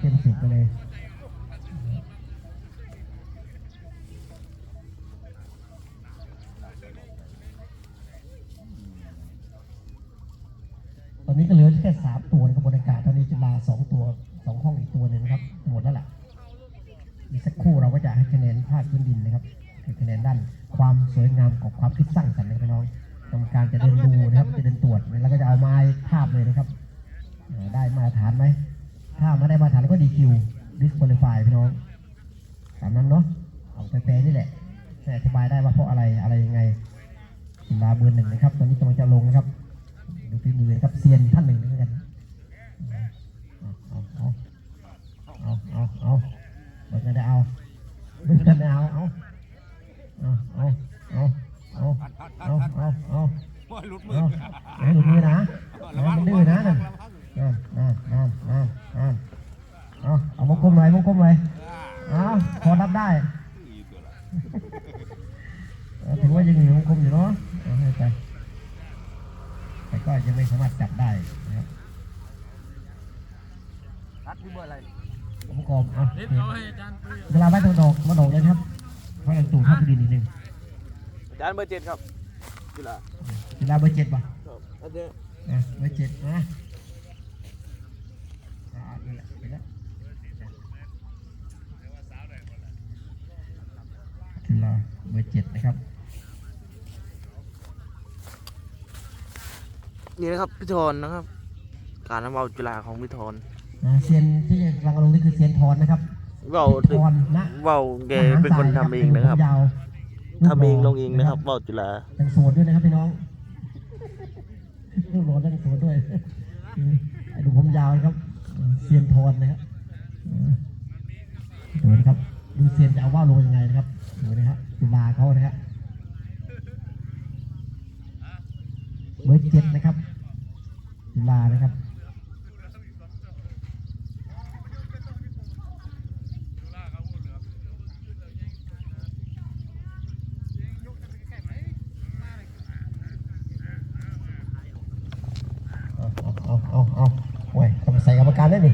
เต็มสิบไปเลยตอนนี้ก็เหลือแค่สามตัวในะครับบนอากาศตอนนี้จุฬาสองตัวสองห้องอีกตัวหนึ่งนะครับ หมดแล้วล่ะอีกสักครู่เราก็จะให้คะแนนภาคพื้นดินนะครับให้คะแนนด้านความสวยงามของความคิดสร้างสรรค์นะครับพี่น้องกรรมการจะเดินดูนะครับจะเดินตรวจแล้วก็จะเอาไม้ทาบเลยนะครับ ได้มาตรฐานไหม ถ้าไม่ได้มาตรฐานก็ดีคิวดิสคอลิฟายพี่น้องตามนั้นเนาะเอาแปลๆนี่แหละให้อธิบายได้ว่าเพราะอะไรอะไรยังไงกีฬาเบอร์หนึ่งนะครับ ตอนนี้กำลังจะลงนะครับ ดูฝีมือนะครับเซียนท่านหนึ่งเหมือนกันเอาเอาเอาเอาเอาเบิกกันได้เอาเบิกกันได้เอาเอาเอาเอาเอาเอาเอาเอาเอาโอ้ยหลุดมือเอาอย่าให้หลุดมือนะอย่าให้มันดื้อนะนั่นนั่ นนั่นนั่นนั่นนั่นเอาเอามงกลมหน่อยมงกลมหน่อยเอาพอรับได้ถือว่ายังอยู่มงกลมอยู่เนาะให้ไปแต่ก็ยังไม่สามารถจับได้นะครับรัดที่เบอร์อะไรผมกรมเอาเด็ดเอเวลาไว้ตรงดอกมาดอกเลยครับเพราะเราตูดเข้าไปดินนิดนึงอาจารย์เบอร์เจ็ดครับกีฬาเวลาเบอร์เจ็ดป่ะอาจารย์อะเบอร์เจ็ดนะอ่า นี่แหละเห็นแล้วกีฬาเบอร์เจ็ดนะครับ นี่นะครับพี่ธรนะครับ การนำเอาจุฬาของพี่ธรอ่าเซียนที่กำลังลงนี่คือเซียนทอนนะครับเว้าทอนนะเว้าแกเป็นคนทำเองนะครับยาวทำเองลงเองนะครับเว้าจุฬายังโสดด้วยนะครับพี่น้องลูกหลานยังโสดด้วยไอ้ดูผมยาวนะครับ เซียนทอนนะครับดูนะครับดูเซียนจะเอาว่าวลงยังไงนะครับดูนะครับจุฬาเขานะครับเบอร์เจ็ดนะครับจุฬานะครับเอาเอาเอา కాదండి